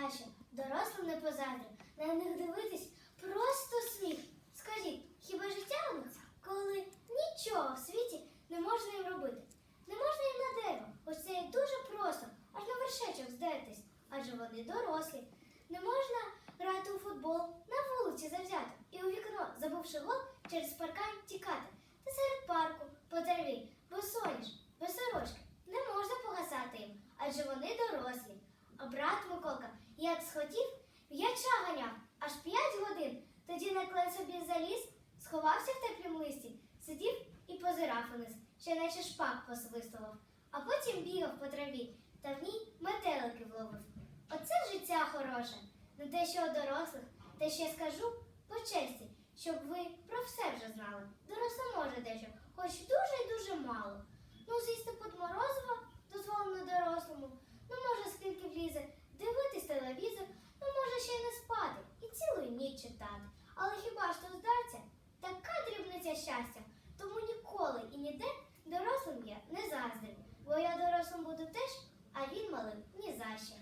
за що. Дорослим не позадрю. На них дивитись просто сміх. Скажіть, хіба життя у нас, коли нічого в світі не можна їм робити? Не можна їм на дерево, ось це є дуже просто, аж на вершечок здертись, адже вони дорослі. Не можна грати у футбол на вулиці завзято і у вікно, забувши гол, через паркан тікати. Та серед парку, по дереві, без соняш, без сорочки. Не можна погасати їм, адже вони дорослі. А брат Миколка, як схотів, м'яча ганяв аж п'ять годин. Тоді на клен собі заліз, сховався в теплім листі, сидів і позирав униз, ще наче шпак посвистував, а потім бігав по траві та в ній метелики вловив. Оце життя хороше. Не те, що у дорослих, те ще скажу по честі, щоб ви про все вже знали. Доросле може дещо, хоч дуже і дуже мало. Ну, з'їсти подморозива дозволено дорослому, ну може скільки влізе, дивитись телевізор, ну може ще й не спати і цілу ніч читати. Але хіба ж то здаться? Така дрібниця щастя. Тому ніколи і ніде дорослим я не заздрю, бо я дорослим буду теж, а він малим ні за що.